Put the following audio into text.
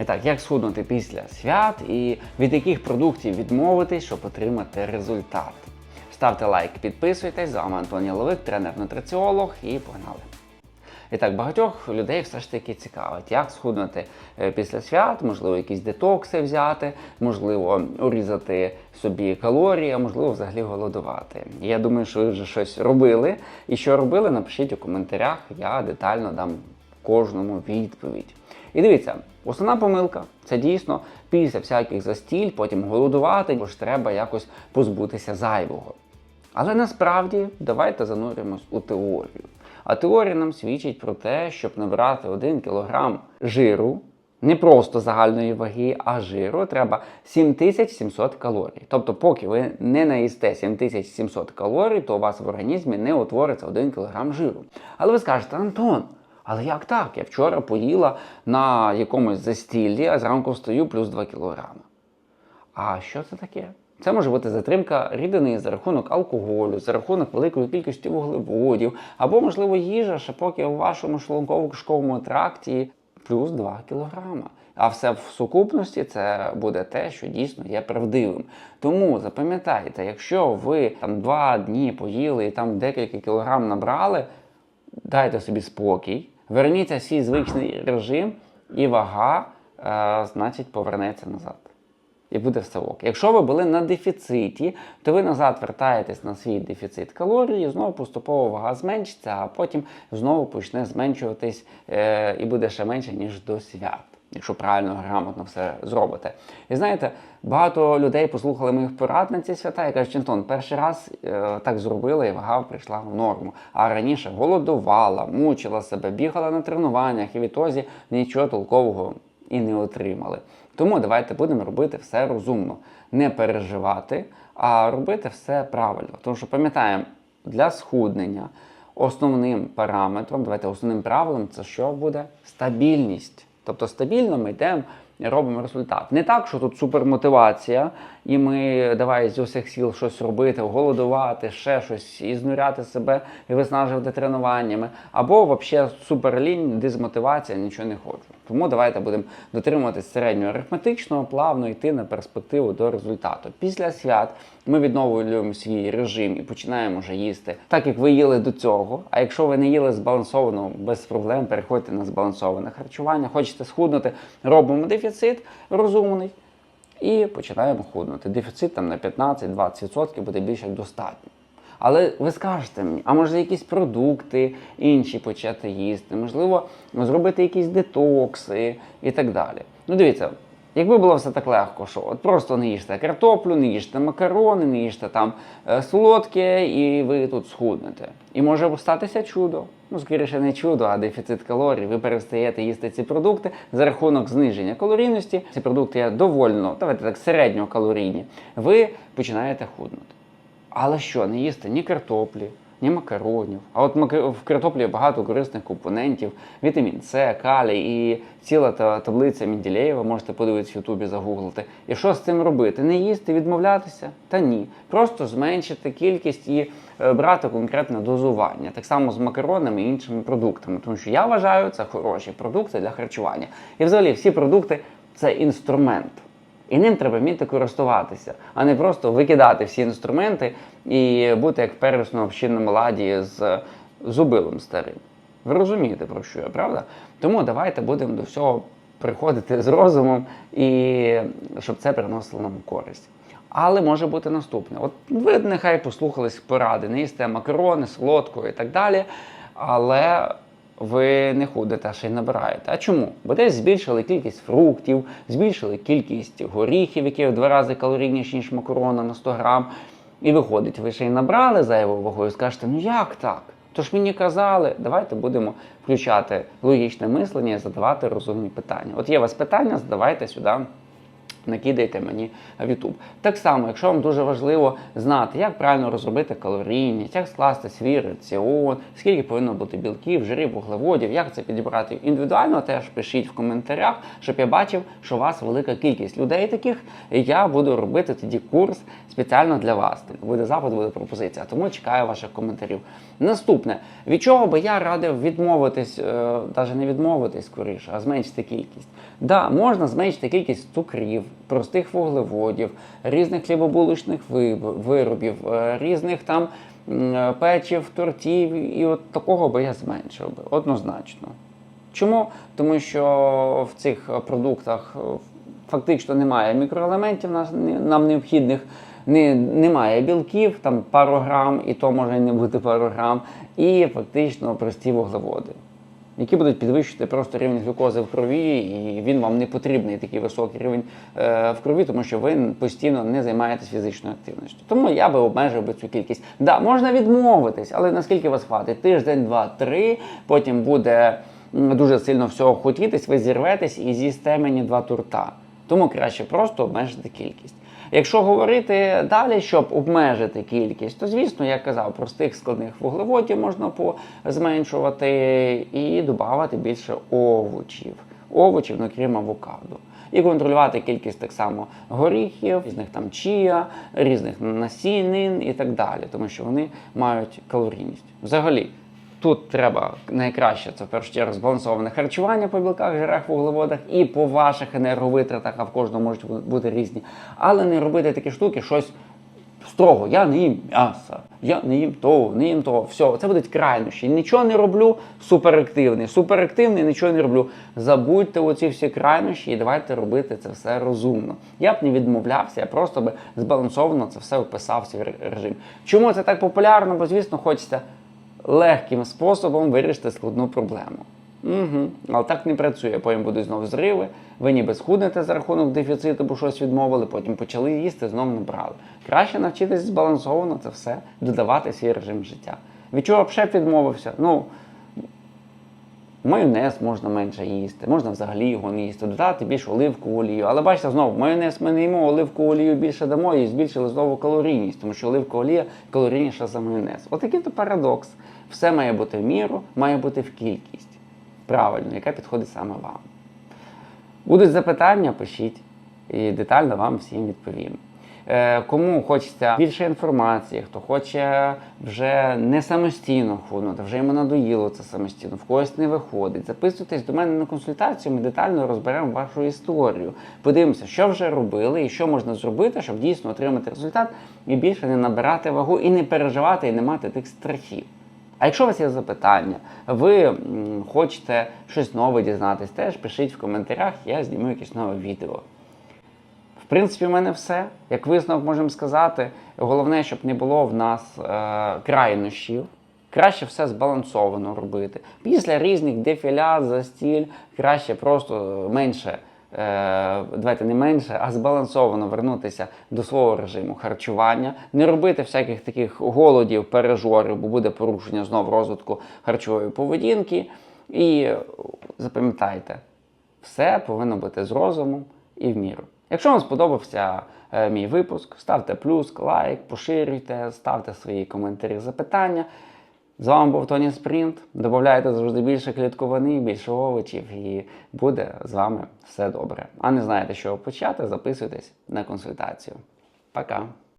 І так, як схуднути після свят і від яких продуктів відмовитись, щоб отримати результат? Ставте лайк, підписуйтесь. З вами Антон Яловик, тренер-нутриціолог і погнали. І так, багатьох людей все ж таки цікавить, як схуднути е, після свят, можливо, якісь детокси взяти, можливо, урізати собі калорії, а можливо, взагалі голодувати. Я думаю, що ви вже щось робили. І що робили, напишіть у коментарях, я детально дам кожному відповідь. І дивіться, основна помилка це дійсно після всяких застіль, потім голодувати, бо ж треба якось позбутися зайвого. Але насправді давайте зануримось у теорію. А теорія нам свідчить про те, щоб набрати 1 кг жиру, не просто загальної ваги, а жиру, треба 7700 калорій. Тобто, поки ви не наїсте 7700 калорій, то у вас в організмі не утвориться 1 кг жиру. Але ви скажете, Антон, але як так? Я вчора поїла на якомусь застіллі, а зранку встаю плюс 2 кг. А що це таке? Це може бути затримка рідини за рахунок алкоголю, за рахунок великої кількості вуглеводів, або, можливо, їжа, ще поки у вашому шлунково-кишковому тракті плюс 2 кг. А все в сукупності це буде те, що дійсно є правдивим. Тому запам'ятайте, якщо ви там два дні поїли і там декілька кілограм набрали, дайте собі спокій, верніться в свій звичний режим, і вага, е, значить, повернеться назад. І буде все ок. Якщо ви були на дефіциті, то ви назад вертаєтесь на свій дефіцит калорій, і знову поступово вага зменшиться, а потім знову почне зменшуватись е, і буде ще менше, ніж до свят. Якщо правильно грамотно все зробите. І знаєте, багато людей послухали моїх порад на ці свята і кажуть, Антон, перший раз е, так зробила і вага прийшла в норму. А раніше голодувала, мучила себе, бігала на тренуваннях і відтоді нічого толкового і не отримали. Тому давайте будемо робити все розумно, не переживати, а робити все правильно. Тому що пам'ятаємо, для схуднення основним параметром, давайте основним правилом, це що буде стабільність. Тобто стабільно ми йдемо робимо результат. Не так, що тут супермотивація, і ми давай з усіх сіл щось робити, голодувати, ще щось, і знуряти себе і виснажувати тренуваннями. Або взагалі суперлінь, дезмотивація, нічого не хочу. Тому давайте будемо дотримуватись середнього арифметичного, плавно йти на перспективу до результату. Після свят ми відновлюємо свій режим і починаємо вже їсти так, як ви їли до цього. А якщо ви не їли збалансовано, без проблем переходьте на збалансоване харчування. Хочете схуднути, робимо дефіцит розумний. І починаємо худнути. Дефіцит там на 15-20% буде більше достатньо. Але ви скажете мені, а може якісь продукти інші почати їсти, можливо, зробити якісь детокси і так далі. Ну, дивіться, якби було все так легко, що от просто не їжте картоплю, не їжте макарони, не їжте там е, солодке, і ви тут схуднете. І може статися чудо. Ну, скоріше, не чудо, а дефіцит калорій. Ви перестаєте їсти ці продукти за рахунок зниження калорійності. Ці продукти є довольно, давайте так, середньокалорійні. Ви починаєте худнути. Але що, не їсти ні картоплі, ні макаронів. А от в картоплі багато корисних компонентів, вітамін С, калій і ціла та таблиця Менділеєва, можете подивитися в Ютубі, загуглити. І що з цим робити? Не їсти, відмовлятися? Та ні. Просто зменшити кількість і е, брати конкретне дозування. Так само з макаронами і іншими продуктами. Тому що я вважаю, це хороші продукти для харчування. І взагалі всі продукти це інструмент. І ним треба вміти користуватися, а не просто викидати всі інструменти і бути як в первісному общинному ладі з зубилом старим. Ви розумієте, про що я, правда? Тому давайте будемо до всього приходити з розумом і щоб це приносило нам користь. Але може бути наступне. От ви нехай послухались поради, не їсте макарони, солодкого і так далі. Але ви не ходите, а ще й набираєте. А чому? Бо десь збільшили кількість фруктів, збільшили кількість горіхів, які в два рази калорійніші, ніж макарона на 100 грам. І виходить, ви ще й набрали зайву вагу і скажете, ну як так? Тож мені казали, давайте будемо включати логічне мислення і задавати розумні питання. От є у вас питання, задавайте сюди накидайте мені в YouTube. Так само, якщо вам дуже важливо знати, як правильно розробити калорійність, як скласти свій раціон, скільки повинно бути білків, жирів, вуглеводів, як це підібрати індивідуально, теж пишіть в коментарях, щоб я бачив, що у вас велика кількість людей таких. І я буду робити тоді курс спеціально для вас. Буде запит, буде пропозиція. Тому чекаю ваших коментарів. Наступне, від чого би я радив відмовитись, навіть не відмовитись скоріше, а зменшити кількість. Да, можна зменшити кількість цукрів, простих вуглеводів, різних хлібобулочних виробів, е, різних там е, печів, тортів, і от такого би я зменшив би, однозначно. Чому? Тому що в цих продуктах е, фактично немає мікроелементів нам необхідних, не, немає білків, там пару грам, і то може не бути пару грам, і фактично прості вуглеводи які будуть підвищувати просто рівень глюкози в крові, і він вам не потрібний такий високий рівень е, в крові, тому що ви постійно не займаєтесь фізичною активністю. Тому я би обмежив би цю кількість. Да, можна відмовитись, але наскільки вас хватить? Тиждень, два, три, потім буде дуже сильно всього хотітись, ви зірветесь і з'їсте мені два турта. Тому краще просто обмежити кількість. Якщо говорити далі, щоб обмежити кількість, то звісно, як казав, простих складних вуглеводів можна зменшувати і додавати більше овочів. Овочів, ну крім авокадо. І контролювати кількість так само горіхів, різних там чія, різних насінин і так далі, тому що вони мають калорійність. Взагалі, Тут треба найкраще це в першу чергу збалансоване харчування по білках, жирах, вуглеводах і по ваших енерговитратах, а в кожному можуть бути різні. Але не робити такі штуки, щось строго. Я не їм м'яса, я не їм того, не їм того. Все, це будуть крайнощі. Нічого не роблю, суперактивний. Суперактивний, нічого не роблю. Забудьте оці всі крайнощі і давайте робити це все розумно. Я б не відмовлявся, я просто би збалансовано це все вписав в свій режим. Чому це так популярно? Бо, звісно, хочеться легким способом вирішити складну проблему. Угу. Але так не працює. Потім будуть знову зриви. Ви ніби схуднете за рахунок дефіциту, бо щось відмовили, потім почали їсти, знову набрали. Краще навчитись збалансовано це все додавати свій режим життя. Від чого б ще відмовився? Ну, майонез можна менше їсти, можна взагалі його не їсти, додати більше оливкову олію. Але бачите, знову майонез ми не їмо, оливкову олію більше дамо і збільшили знову калорійність, тому що оливкова олія калорійніша за майонез. Отакий то парадокс. Все має бути в міру, має бути в кількість. Правильно, яка підходить саме вам. Будуть запитання, пишіть і детально вам всім відповім. Е, Кому хочеться більше інформації, хто хоче вже не самостійно худнути, вже йому надоїло це самостійно, в когось не виходить. Записуйтесь до мене на консультацію, ми детально розберемо вашу історію. Подивимося, що вже робили і що можна зробити, щоб дійсно отримати результат і більше не набирати вагу, і не переживати, і не мати тих страхів. А якщо у вас є запитання, ви хочете щось нове дізнатись, теж пишіть в коментарях, я зніму якесь нове відео. Принципі, в мене все. Як висновок можемо сказати, головне, щоб не було в нас е, крайнощів. Краще все збалансовано робити. Після різних дефілят, застіль, краще просто менше, е, давайте не менше, а збалансовано вернутися до свого режиму харчування, не робити всяких таких голодів, пережорів, бо буде порушення знову розвитку харчової поведінки. І запам'ятайте, все повинно бути з розумом і в міру. Якщо вам сподобався е, мій випуск, ставте плюс, лайк, поширюйте, ставте свої коментарі, запитання. З вами був Тоні Спринт. Добавляйте завжди більше клітковини, більше овочів, і буде з вами все добре. А не знаєте, що почати, записуйтесь на консультацію. Пока!